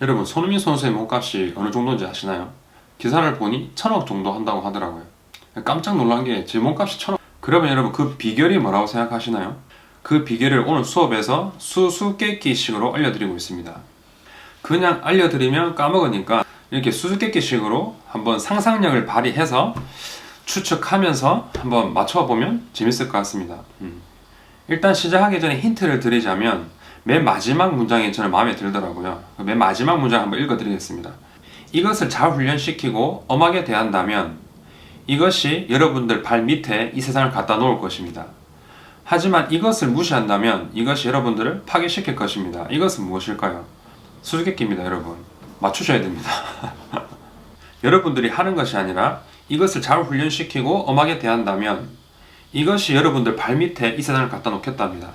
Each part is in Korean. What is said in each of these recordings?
여러분 손흥민 선수의 몸값이 어느 정도인지 아시나요? 기사를 보니 천억 정도 한다고 하더라고요. 깜짝 놀란 게 제 몸값이 천억. 그러면 여러분 그 비결이 뭐라고 생각하시나요? 그 비결을 오늘 수업에서 수수께끼식으로 알려드리고 있습니다. 그냥 알려드리면 까먹으니까 이렇게 수수께끼식으로 한번 상상력을 발휘해서 추측하면서 한번 맞춰보면 재밌을 것 같습니다. 음. 일단 시작하기 전에 힌트를 드리자면 맨 마지막 문장이 저는 마음에 들더라고요. 맨 마지막 문장 한번 읽어드리겠습니다. 이것을 잘 훈련시키고 엄하게 대한다면 이것이 여러분들 발 밑에 이 세상을 갖다 놓을 것입니다. 하지만 이것을 무시한다면 이것이 여러분들을 파괴시킬 것입니다. 이것은 무엇일까요? 수수께끼입니다, 여러분. 맞추셔야 됩니다. 여러분들이 하는 것이 아니라 이것을 잘 훈련시키고 엄하게 대한다면 이것이 여러분들 발 밑에 이 세상을 갖다 놓겠답니다.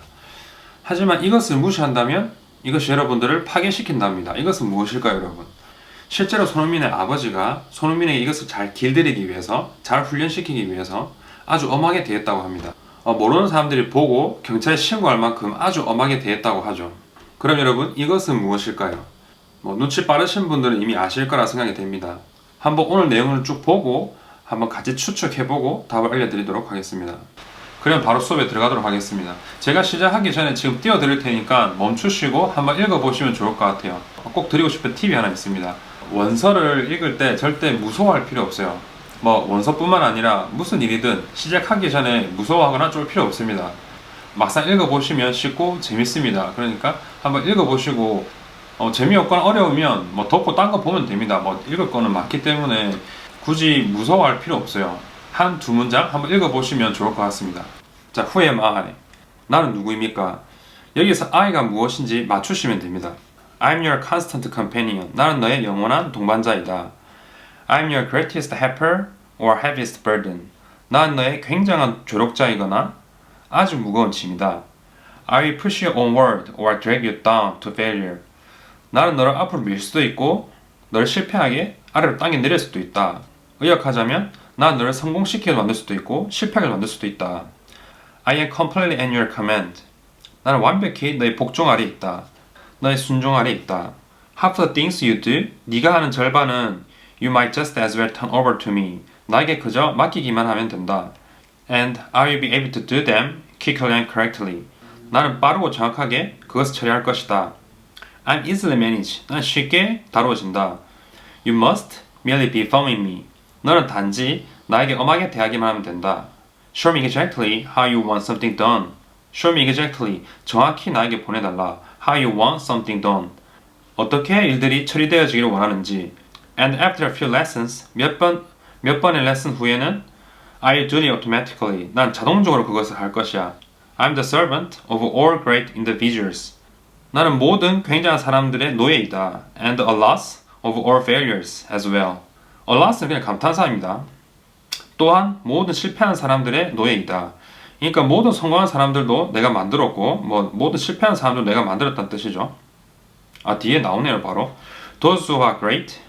하지만 이것을 무시한다면 이것이 여러분들을 파괴시킨답니다. 이것은 무엇일까요, 여러분? 실제로 손흥민의 아버지가 손흥민에게 이것을 잘 길들이기 위해서, 잘 훈련시키기 위해서 아주 엄하게 대했다고 합니다. 어, 모르는 사람들이 보고 경찰에 신고할 만큼 아주 엄하게 대했다고 하죠. 그럼 여러분, 이것은 무엇일까요? 뭐 눈치 빠르신 분들은 이미 아실 거라 생각이 됩니다. 한번 오늘 내용을 쭉 보고 한번 같이 추측해보고 답을 알려드리도록 하겠습니다. 그럼 바로 수업에 들어가도록 하겠습니다. 제가 시작하기 전에 지금 띄워드릴 테니까 멈추시고 한번 읽어보시면 좋을 것 같아요. 꼭 드리고 싶은 팁이 하나 있습니다. 원서를 읽을 때 절대 무서워할 필요 없어요. 뭐 원서뿐만 아니라 무슨 일이든 시작하기 전에 무서워하거나 쫄 필요 없습니다. 막상 읽어보시면 쉽고 재밌습니다. 그러니까 한번 읽어보시고 어, 재미없거나 어려우면 뭐 덮고 딴 거 보면 됩니다. 뭐 읽을 거는 많기 때문에 굳이 무서워할 필요 없어요. 한 두 문장 한번 읽어보시면 좋을 것 같습니다. 자, am I? 나는 누구입니까? 여기서 I가 무엇인지 맞추시면 됩니다. I'm your constant companion. 나는 너의 영원한 동반자이다. I'm your greatest helper or heaviest burden. 나는 너의 굉장한 조력자이거나 아주 무거운 짐이다. I will push you onward or drag you down to failure. 나는 너를 앞으로 밀 수도 있고 너를 실패하게 아래로 땅에 내릴 수도 있다. 의역하자면 나는 너를 성공시키게 만들 수도 있고 실패하게 만들 수도 있다. I am completely at your command. 나는 완벽히 너의 복종 아래 있다. 너의 순종 아래 있다. Half the things you do, 네가 하는 절반은 you might just as well turn over to me. 나에게 그저 맡기기만 하면 된다. And I will be able to do them quickly and correctly. 나는 빠르고 정확하게 그것을 처리할 것이다. I'm easily managed. 난 쉽게 다루어진다. You must merely be following me. 너는 단지 나에게 엄하게 대하기만 하면 된다. Show me exactly how you want something done. Show me exactly. 정확히 나에게 보내달라. How you want something done. 어떻게 일들이 처리되어지기를 원하는지. And after a few lessons, 몇 번, 몇 번의 레슨 후에는 I'll do it automatically. 난 자동적으로 그것을 할 것이야. I'm the servant of all great individuals. 나는 모든 굉장한 사람들의 노예이다. And a loss of all failures as well. Loss는 그냥 감탄사입니다. 또한 모든 실패한 사람들의 노예이다. 그러니까 모든 성공한 사람들도 내가 만들었고 뭐 모든 실패한 사람도 내가 만들었다는 뜻이죠. 아 뒤에 나오네요 바로. Those who are great.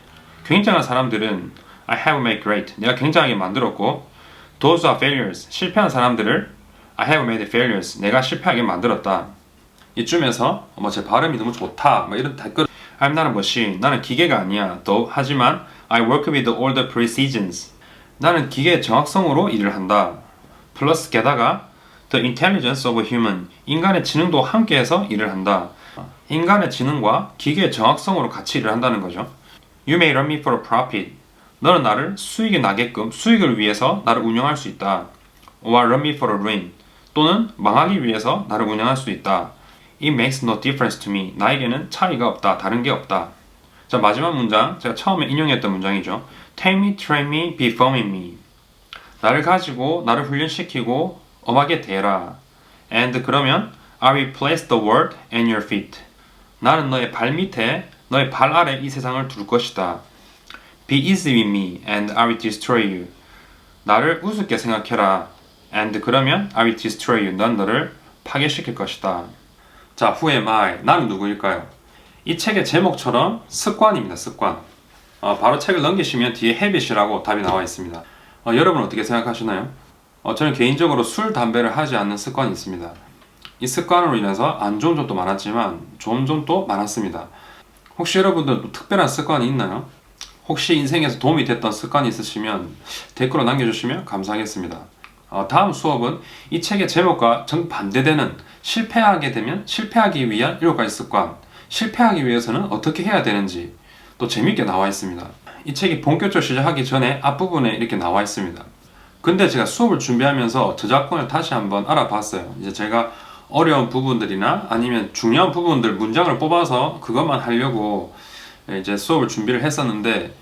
굉장한 사람들은 I have made great. 내가 굉장하게 만들었고 Those are failures. 실패한 사람들을 I have made failures. 내가 실패하게 만들었다. 이쯤에서 뭐 제 발음이 너무 좋다. 뭐 이런 댓글. I'm not a machine. 나는 기계가 아니야. 또 하지만 I work with all the precisions. 나는 기계의 정확성으로 일을 한다. 플러스 게다가 the intelligence of a human. 인간의 지능도 함께해서 일을 한다. 인간의 지능과 기계의 정확성으로 같이 일을 한다는 거죠. You may run me for a profit. 너는 나를 수익이 나게끔 수익을 위해서 나를 운영할 수 있다. Or run me for a ruin. 또는 망하기 위해서 나를 운영할 수 있다. It makes no difference to me. 나에게는 차이가 없다. 다른 게 없다. 자, 마지막 문장. 제가 처음에 인용했던 문장이죠. Take me, train me, be forming me. 나를 가지고 나를 훈련시키고 엄하게 대라. And 그러면 I will place the world at your feet. 나는 너의 발 밑에 너의 발 아래 이 세상을 둘 것이다. Be easy with me and I will destroy you. 나를 우습게 생각해라. And 그러면 I will destroy you. 난 너를 파괴시킬 것이다. 자, who am I? 나는 누구일까요? 이 책의 제목처럼 습관입니다. 습관. 어, 바로 책을 넘기시면 뒤에 habit이라고 답이 나와 있습니다. 어, 여러분 어떻게 생각하시나요? 어, 저는 개인적으로 술, 담배를 하지 않는 습관이 있습니다. 이 습관으로 인해서 안 좋은 점도 많았지만 좋은 점도 많았습니다. 혹시 여러분들 또 특별한 습관이 있나요? 혹시 인생에서 도움이 됐던 습관이 있으시면 댓글로 남겨주시면 감사하겠습니다. 어, 다음 수업은 이 책의 제목과 정반대되는 실패하게 되면 실패하기 위한 7가지 습관, 실패하기 위해서는 어떻게 해야 되는지 또 재밌게 나와 있습니다. 이 책이 본격적으로 시작하기 전에 앞부분에 이렇게 나와 있습니다. 근데 제가 수업을 준비하면서 저작권을 다시 한번 알아봤어요. 이제 제가 어려운 부분들이나 아니면 중요한 부분들 문장을 뽑아서 그것만 하려고 이제 수업을 준비를 했었는데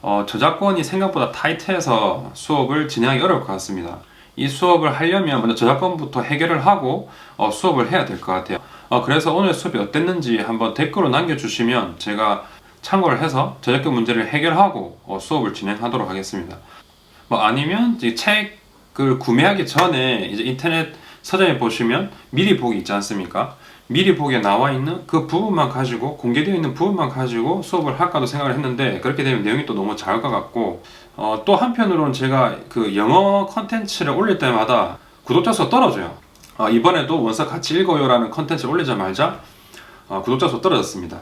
어, 저작권이 생각보다 타이트해서 수업을 진행하기 어려울 것 같습니다. 이 수업을 하려면 먼저 저작권부터 해결을 하고 어, 수업을 해야 될 것 같아요. 어, 그래서 오늘 수업이 어땠는지 한번 댓글로 남겨주시면 제가 참고를 해서 저작권 문제를 해결하고 어, 수업을 진행하도록 하겠습니다. 뭐 아니면 이 책을 구매하기 전에 이제 인터넷 서점에 보시면 미리 보기 있지 않습니까? 미리 보기에 나와 있는 그 부분만 가지고 공개되어 있는 부분만 가지고 수업을 할까도 생각을 했는데 그렇게 되면 내용이 또 너무 작을 것 같고 어, 또 한편으로는 제가 그 영어 컨텐츠를 올릴 때마다 구독자 수가 떨어져요. 어, 이번에도 원서 같이 읽어요라는 컨텐츠를 올리자마자 어, 구독자 수 떨어졌습니다.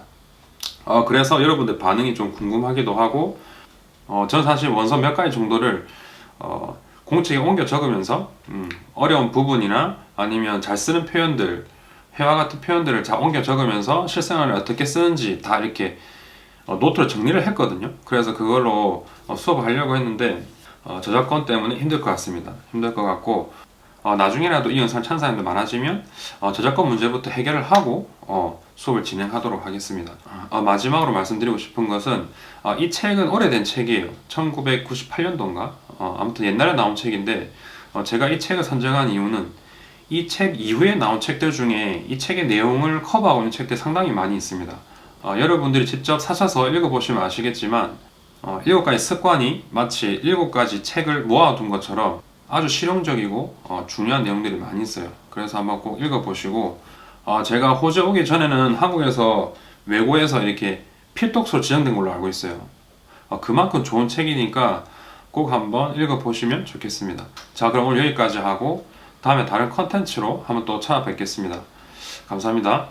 어, 그래서 여러분들 반응이 좀 궁금하기도 하고 어, 전 사실 원서 몇 가지 정도를 어, 공책에 옮겨 적으면서 음, 어려운 부분이나 아니면 잘 쓰는 표현들 회화 같은 표현들을 잘 옮겨 적으면서 실생활을 어떻게 쓰는지 다 이렇게 어, 노트를 정리를 했거든요. 그래서 그걸로 어, 수업을 하려고 했는데 어, 저작권 때문에 힘들 것 같습니다. 힘들 것 같고 어, 나중에라도 이 영상 찬 사람들 많아지면 어, 저작권 문제부터 해결을 하고 어, 수업을 진행하도록 하겠습니다. 어, 마지막으로 말씀드리고 싶은 것은 어, 이 책은 오래된 책이에요. 1998년도인가? 어, 아무튼 옛날에 나온 책인데 어, 제가 이 책을 선정한 이유는 이 책 이후에 나온 책들 중에 이 책의 내용을 커버하고 있는 책들이 상당히 많이 있습니다. 어, 여러분들이 직접 사셔서 읽어보시면 아시겠지만 어, 일곱 가지 습관이 마치 일곱 가지 책을 모아둔 것처럼 아주 실용적이고 어, 중요한 내용들이 많이 있어요. 그래서 한번 꼭 읽어보시고 어, 제가 호주에 오기 전에는 한국에서 외고에서 이렇게 필독서로 지정된 걸로 알고 있어요. 어, 그만큼 좋은 책이니까 꼭 한번 읽어보시면 좋겠습니다. 자 그럼 오늘 여기까지 하고 다음에 다른 컨텐츠로 한번 또 찾아뵙겠습니다. 감사합니다.